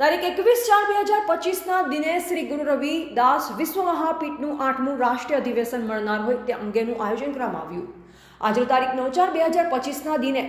તારીખ એકવીસ ચાર બે હજાર પચીસના દિને શ્રી ગુરુ રવિ દાસ વિશ્વ મહાપીઠનું આઠમું રાષ્ટ્રીય અધિવેશન મળનાર હોય તે અંગેનું આયોજન કરવામાં આવ્યું. આજે તારીખ નવ ચાર બે હજાર પચીસના દિને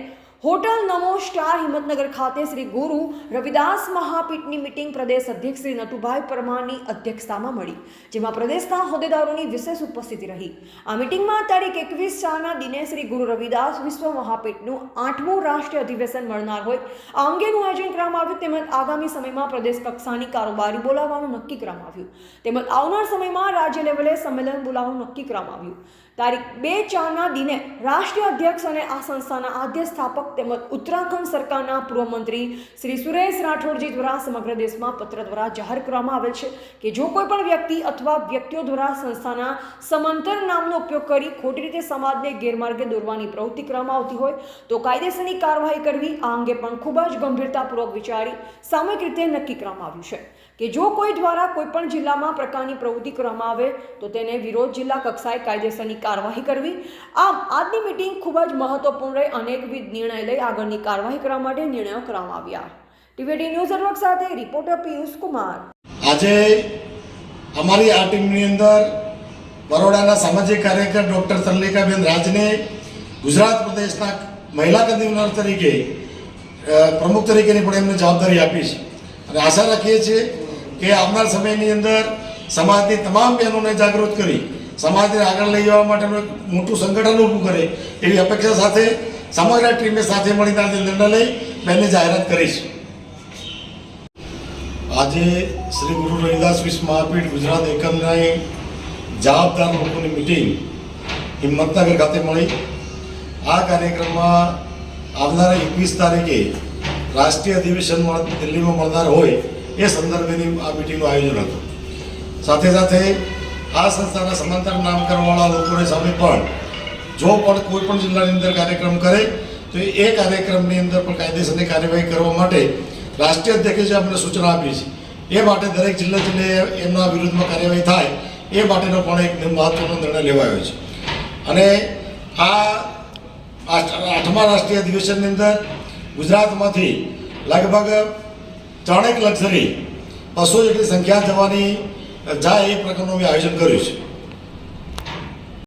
હોટલ નમો સ્ટાર હિંમતનગર ખાતે શ્રી ગુરુ રવિદાસ મહાપીઠની મિટિંગ પ્રદેશ અધ્યક્ષ શ્રી નટુભાઈ પરમારની અધ્યક્ષતામાં મળી, જેમાં પ્રદેશના હોદ્દેદારોની વિશેષ ઉપસ્થિતિ રહી. આ મિટિંગમાં તારીખ એકવીસ ચારના દિને શ્રી ગુરુ રવિદાસ વિશ્વ મહાપીઠનું આઠમું રાષ્ટ્રીય અધિવેશન મળનાર હોય. આ અંગેનું આયોજન કરવામાં આવ્યું તેમજ આગામી સમયમાં પ્રદેશ કક્ષાની કારોબારી બોલાવવાનું નક્કી કરવામાં આવ્યું. તેમજ આવનાર સમયમાં રાજ્ય લેવલે સંમેલન બોલાવવાનું નક્કી કરવામાં આવ્યું. તારીખ બે ચારના દિને રાષ્ટ્રીય અધ્યક્ષ અને આ સંસ્થાના આદ્ય સ્થાપક તેમજ ઉત્તરાખંડ સરકારના પૂર્વ મંત્રી શ્રી સુરેશ રાઠોડજી દ્વારા સમગ્ર દેશમાં પત્ર દ્વારા જાહેર કરવામાં આવેલ છે કે જો કોઈ પણ વ્યક્તિ અથવા વ્યક્તિઓ દ્વારા સંસ્થાના સમાંતર નામનો ઉપયોગ કરી ખોટી રીતે સમાજને ગેરમાર્ગે દોરવાની પ્રવૃત્તિ કરવામાં આવતી હોય, તો કાયદેસરની કાર્યવાહી કરવી આ અંગે પણ ખૂબ જ ગંભીરતાપૂર્વક વિચારી સામૂહિક રીતે નક્કી કરવામાં આવ્યું છે. કે જો કોઈ દ્વારા કોઈ પણ જિલ્લામાં પ્રકારની પ્રવૃત્તિ કરવામાં આવે, તો તેને વિરોધ જિલ્લા કક્ષાએ કાયદેસરની કાર્યવાહી કરવી. આમ, આજની મિટિંગ ખૂબ જ મહત્વપૂર્ણ રહી અનેકવિધ નિર્ણય લઈ આગળની કાર્યવાહી કરવા માટે નિર્ણયો કરવામાં આવ્યા. ટીવીટી ન્યૂઝ નેટવર્ક સાથે રિપોર્ટર પિયુષ કુમાર. આજે અમારી આ ટીમની અંદર બરોડાના સામાજિક કાર્યકર ડૉક્ટર તરલિકાબેન રાજને ગુજરાત પ્રદેશના મહિલા કન્વીનર તરીકે પ્રમુખ તરીકેની પણ એમને જવાબદારી આપી છે. અને આશા રાખીએ છીએ કે આવનાર સમયની અંદર સમાજની તમામ બહેનોને જાગૃત કરી, સમાજને આગળ લઈ જવા માટેનું એક મોટું સંગઠન ઊભું કરે, એવી અપેક્ષા સાથે સમગ્ર ટીમે સાથે મળીને આજે નિર્ણય લઈ બેનની જાહેરાત કરીશ. આજે શ્રી ગુરુ રવિદાસ વિશ્વ મહાપીઠ ગુજરાત એકમના જવાબદાર લોકોની મિટિંગ હિંમતનગર ખાતે મળી. આ કાર્યક્રમમાં આવનારા એકવીસ તારીખે રાષ્ટ્રીય અધિવેશન દિલ્હીમાં મળનાર હોય એ સંદર્ભેની આ મિટિંગનું આયોજન હતું. સાથે સાથે આ સંસ્થાના સમાંતર નામકરણવાળા લોકોને સામે પણ જો પણ કોઈ પણ જિલ્લાની અંદર કાર્યક્રમ કરે, તો એ કાર્યક્રમની અંદર પણ કાયદેસરની કાર્યવાહી કરવા માટે રાષ્ટ્રીય અધ્યક્ષે જે અમને સૂચના આપી છે, એ માટે દરેક જિલ્લા જિલ્લે એમના વિરુદ્ધમાં કાર્યવાહી થાય, એ માટેનો પણ એક મહત્વનો નિર્ણય લેવાયો છે. અને આ આઠ- આઠમા રાષ્ટ્રીય અધિવેશનની અંદર ગુજરાતમાંથી લગભગ ત્રણેક લક્ષરી બસો જેટલી સંખ્યા જવાની જાય એ પ્રકારનું મેં આયોજન કર્યું છે.